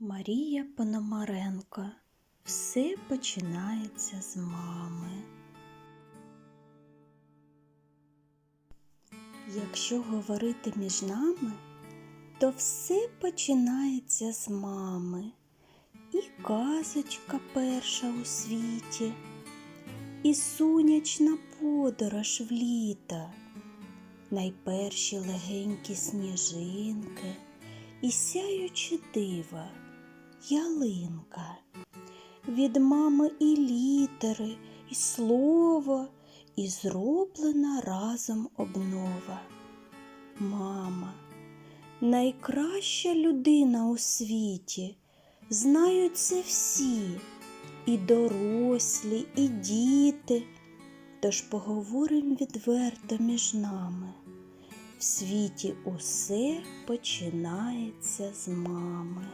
Марія Пономаренко. Все починається з мами. Якщо говорити між нами, то все починається з мами. І казочка перша у світі, і сонячна подорож в літо, найперші легенькі сніжинки, і сяючі дива, ялинка. Від мами і літери, і слово, і зроблена разом обнова. Мама, найкраща людина у світі, знають це всі, і дорослі, і діти. Тож поговорим відверто між нами. В світі усе починається з мами.